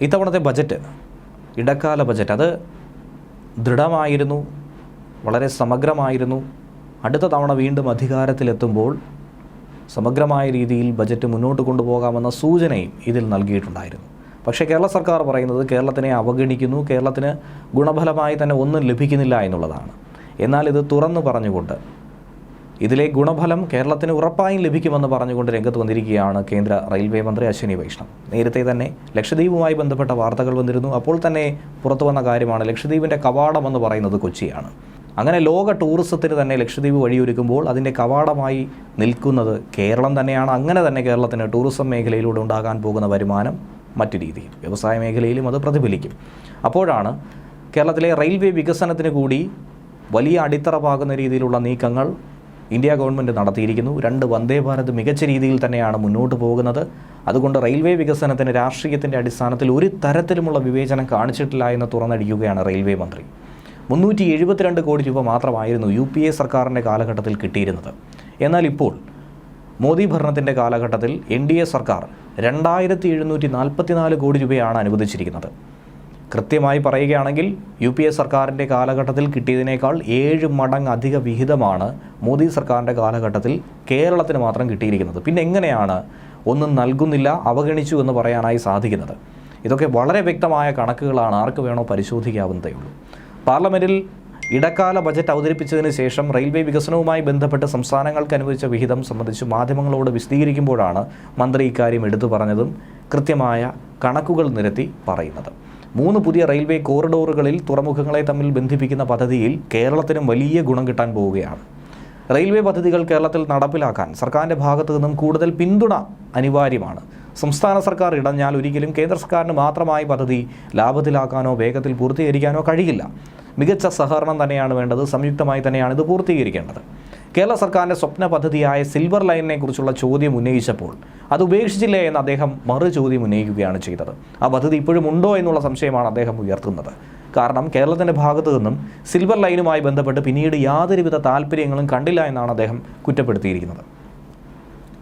ഇത്തവണത്തെ ബജറ്റ് ഇടക്കാല ബജറ്റ് അത് ദൃഢമായിരുന്നു വളരെ സമഗ്രമായിരുന്നു. അടുത്ത തവണ വീണ്ടും അധികാരത്തിലെത്തുമ്പോൾ സമഗ്രമായ രീതിയിൽ ബജറ്റ് മുന്നോട്ട് കൊണ്ടുപോകാമെന്ന സൂചനയും ഇതിൽ നൽകിയിട്ടുണ്ടായിരുന്നു. പക്ഷേ കേരള സർക്കാർ പറയുന്നത് കേരളത്തിനെ അവഗണിക്കുന്നു കേരളത്തിന് ഗുണഫലമായി തന്നെ ഒന്നും ലഭിക്കുന്നില്ല എന്നുള്ളതാണ്. എന്നാൽ ഇത് തുറന്നു പറഞ്ഞുകൊണ്ട് ഇതിലെ ഗുണഫലം കേരളത്തിന് ഉറപ്പായും ലഭിക്കുമെന്ന് പറഞ്ഞുകൊണ്ട് രംഗത്ത് വന്നിരിക്കുകയാണ് കേന്ദ്ര റെയിൽവേ മന്ത്രി അശ്വിനി വൈഷ്ണവ്. നേരത്തെ തന്നെ ലക്ഷദ്വീപുമായി ബന്ധപ്പെട്ട വാർത്തകൾ വന്നിരുന്നു. അപ്പോൾ തന്നെ പുറത്തു വന്ന കാര്യമാണ് ലക്ഷദ്വീപിന്റെ കവാടം എന്ന് പറയുന്നത് കൊച്ചിയാണ്. അങ്ങനെ ലോക ടൂറിസത്തിന് തന്നെ ലക്ഷദ്വീപ് വഴിയൊരുക്കുമ്പോൾ അതിന്റെ കവാടമായി നിൽക്കുന്നത് കേരളം തന്നെയാണ്. അങ്ങനെ തന്നെ കേരളത്തിന് ടൂറിസം മേഖലയിലൂടെ ഉണ്ടാകാൻ പോകുന്ന വരുമാനം മറ്റു രീതിയിൽ വ്യവസായ മേഖലയിലും അത് പ്രതിഫലിക്കും. അപ്പോഴാണ് കേരളത്തിലെ റെയിൽവേ വികസനത്തിന് കൂടി വലിയ അടിത്തറ പാകുന്ന രീതിയിലുള്ള നീക്കങ്ങൾ ഇന്ത്യ ഗവൺമെന്റ് നടത്തിയിരിക്കുന്നു. രണ്ട് വന്ദേ ഭാരത് മികച്ച രീതിയിൽ തന്നെയാണ് മുന്നോട്ട് പോകുന്നത്. അതുകൊണ്ട് റെയിൽവേ വികസനത്തിന് രാഷ്ട്രീയത്തിന്റെ അടിസ്ഥാനത്തിൽ ഒരു തരത്തിലുമുള്ള വിവേചനം കാണിച്ചിട്ടില്ല എന്ന് തുറന്നടിക്കുകയാണ് റെയിൽവേ മന്ത്രി. മുന്നൂറ്റി എഴുപത്തിരണ്ട് കോടി രൂപ മാത്രമായിരുന്നു യു പി എ സർക്കാരിന്റെ കാലഘട്ടത്തിൽ കിട്ടിയിരുന്നത്. എന്നാൽ ഇപ്പോൾ മോദി ഭരണത്തിന്റെ കാലഘട്ടത്തിൽ എൻ ഡി എ സർക്കാർ രണ്ടായിരത്തി എഴുന്നൂറ്റി നാൽപ്പത്തിനാല് കോടി രൂപയാണ് അനുവദിച്ചിരിക്കുന്നത്. കൃത്യമായി പറയുകയാണെങ്കിൽ യു പി എ സർക്കാരിന്റെ കാലഘട്ടത്തിൽ കിട്ടിയതിനേക്കാൾ ഏഴ് മടങ്ങ് അധിക വിഹിതമാണ് മോദി സർക്കാരിന്റെ കാലഘട്ടത്തിൽ കേരളത്തിന് മാത്രം കിട്ടിയിരിക്കുന്നത്. പിന്നെ എങ്ങനെയാണ് ഒന്നും നൽകുന്നില്ല അവഗണിച്ചു എന്ന് പറയാനായി സാധിക്കുന്നത്? ഇതൊക്കെ വളരെ വ്യക്തമായ കണക്കുകളാണ് ആർക്ക് വേണോ പരിശോധിക്കാവുന്നതേ ഉള്ളൂ. പാർലമെന്റിൽ ഇടക്കാല ബജറ്റ് അവതരിപ്പിച്ചതിന് ശേഷം റെയിൽവേ വികസനവുമായി ബന്ധപ്പെട്ട് സംസ്ഥാനങ്ങൾക്ക് അനുവദിച്ച വിഹിതം സംബന്ധിച്ച് മാധ്യമങ്ങളോട് വിശദീകരിക്കുമ്പോഴാണ് മന്ത്രി ഇക്കാര്യം എടുത്തു പറഞ്ഞതും കൃത്യമായ കണക്കുകൾ നിരത്തി പറയുന്നത്. മൂന്ന് പുതിയ റെയിൽവേ കോറിഡോറുകളിൽ തുറമുഖങ്ങളെ തമ്മിൽ ബന്ധിപ്പിക്കുന്ന പദ്ധതിയിൽ കേരളത്തിനും വലിയ ഗുണം കിട്ടാൻ പോവുകയാണ്. റെയിൽവേ പദ്ധതികൾ കേരളത്തിൽ നടപ്പിലാക്കാൻ സർക്കാരിന്റെ ഭാഗത്തു നിന്നും കൂടുതൽ പിന്തുണ അനിവാര്യമാണ്. സംസ്ഥാന സർക്കാർ ഇടഞ്ഞാൽ ഒരിക്കലും കേന്ദ്ര സർക്കാരിന് മാത്രമായി പദ്ധതി ലാഭത്തിലാക്കാനോ വേഗത്തിൽ പൂർത്തീകരിക്കാനോ കഴിയില്ല. മികച്ച സഹകരണം തന്നെയാണ് വേണ്ടത്. സംയുക്തമായി തന്നെയാണ് ഇത് പൂർത്തീകരിക്കേണ്ടത്. കേരള സർക്കാരിന്റെ സ്വപ്ന പദ്ധതിയായ സിൽവർ ലൈനിനെ കുറിച്ചുള്ള ചോദ്യം ഉന്നയിച്ചപ്പോൾ അത് ഉപേക്ഷിച്ചില്ലേ എന്ന് അദ്ദേഹം മറു ചോദ്യം ഉന്നയിക്കുകയാണ് ചെയ്തത്. ആ പദ്ധതി ഇപ്പോഴും ഉണ്ടോ എന്നുള്ള സംശയമാണ് അദ്ദേഹം ഉയർത്തുന്നത്. കാരണം കേരളത്തിന്റെ ഭാഗത്തു നിന്നും സിൽവർ ലൈനുമായി ബന്ധപ്പെട്ട് പിന്നീട് യാതൊരുവിധ താല്പര്യങ്ങളും കണ്ടില്ല എന്നാണ് അദ്ദേഹം കുറ്റപ്പെടുത്തിയിരിക്കുന്നത്.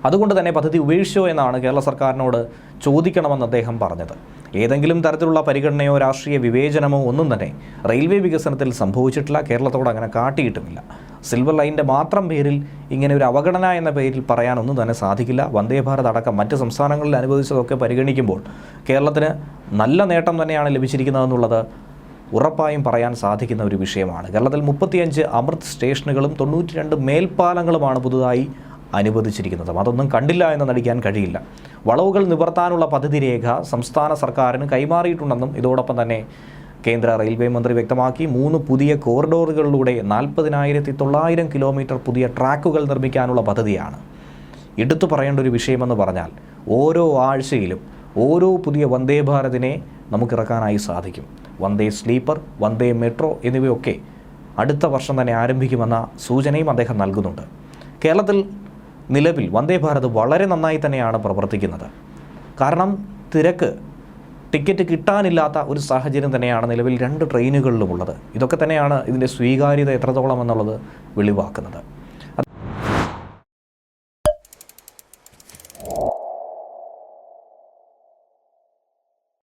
അതുകൊണ്ട് തന്നെ പദ്ധതി ഉപേക്ഷിച്ചോ എന്നാണ് കേരള സർക്കാരിനോട് ചോദിക്കണമെന്ന് അദ്ദേഹം പറഞ്ഞത്. ഏതെങ്കിലും തരത്തിലുള്ള പരിഗണനയോ രാഷ്ട്രീയ വിവേചനമോ ഒന്നും തന്നെ റെയിൽവേ വികസനത്തിൽ സംഭവിച്ചിട്ടില്ല കേരളത്തോട് അങ്ങനെ കാട്ടിയിട്ടുമില്ല. സിൽവർ ലൈനിന്റെ മാത്രം പേരിൽ ഇങ്ങനെ ഒരു അവഗണന എന്ന പേരിൽ പറയാനൊന്നും തന്നെ സാധിക്കില്ല. വന്ദേ ഭാരത് അടക്കം മറ്റ് സംസ്ഥാനങ്ങളിൽ അനുവദിച്ചതൊക്കെ പരിഗണിക്കുമ്പോൾ കേരളത്തിന് നല്ല നേട്ടം തന്നെയാണ് ലഭിച്ചിരിക്കുന്നതെന്നുള്ളത് ഉറപ്പായും പറയാൻ സാധിക്കുന്ന ഒരു വിഷയമാണ്. കേരളത്തിൽ മുപ്പത്തിയഞ്ച് അമൃത് സ്റ്റേഷനുകളും തൊണ്ണൂറ്റി രണ്ട് മേൽപ്പാലങ്ങളുമാണ് പുതുതായി അനുവദിച്ചിരിക്കുന്നത്. അതൊന്നും കണ്ടില്ല എന്ന് നടിക്കാൻ കഴിയില്ല. വളവുകൾ നിവർത്താനുള്ള പദ്ധതി രേഖ സംസ്ഥാന സർക്കാരിന് കൈമാറിയിട്ടുണ്ടെന്നും ഇതോടൊപ്പം തന്നെ കേന്ദ്ര റെയിൽവേ മന്ത്രി വ്യക്തമാക്കി മൂന്ന് പുതിയ കോറിഡോറുകളിലൂടെ നാൽപ്പതിനായിരത്തി തൊള്ളായിരം കിലോമീറ്റർ പുതിയ ട്രാക്കുകൾ നിർമ്മിക്കാനുള്ള പദ്ധതിയാണ്. എടുത്തു പറയേണ്ട ഒരു വിഷയമെന്ന് പറഞ്ഞാൽ ഓരോ ആഴ്ചയിലും ഓരോ പുതിയ വന്ദേ ഭാരതിനെ നമുക്കിറക്കാനായി സാധിക്കും. വന്ദേ സ്ലീപ്പർ വന്ദേ മെട്രോ എന്നിവയൊക്കെ അടുത്ത വർഷം തന്നെ ആരംഭിക്കുമെന്ന സൂചനയും അദ്ദേഹം നൽകുന്നുണ്ട്. കേരളത്തിൽ നിലവിൽ വന്ദേ ഭാരത് വളരെ നന്നായി തന്നെയാണ് പ്രവർത്തിക്കുന്നത്. കാരണം തിരക്ക് ടിക്കറ്റ് കിട്ടാനില്ലാത്ത ഒരു സാഹചര്യം തന്നെയാണ് നിലവിൽ രണ്ട് ട്രെയിനുകളിലും ഉള്ളത്. ഇതൊക്കെ തന്നെയാണ് ഇതിന്റെ സ്വീകാര്യത എത്രത്തോളം എന്നുള്ളത് വെളിവാക്കുന്നത്.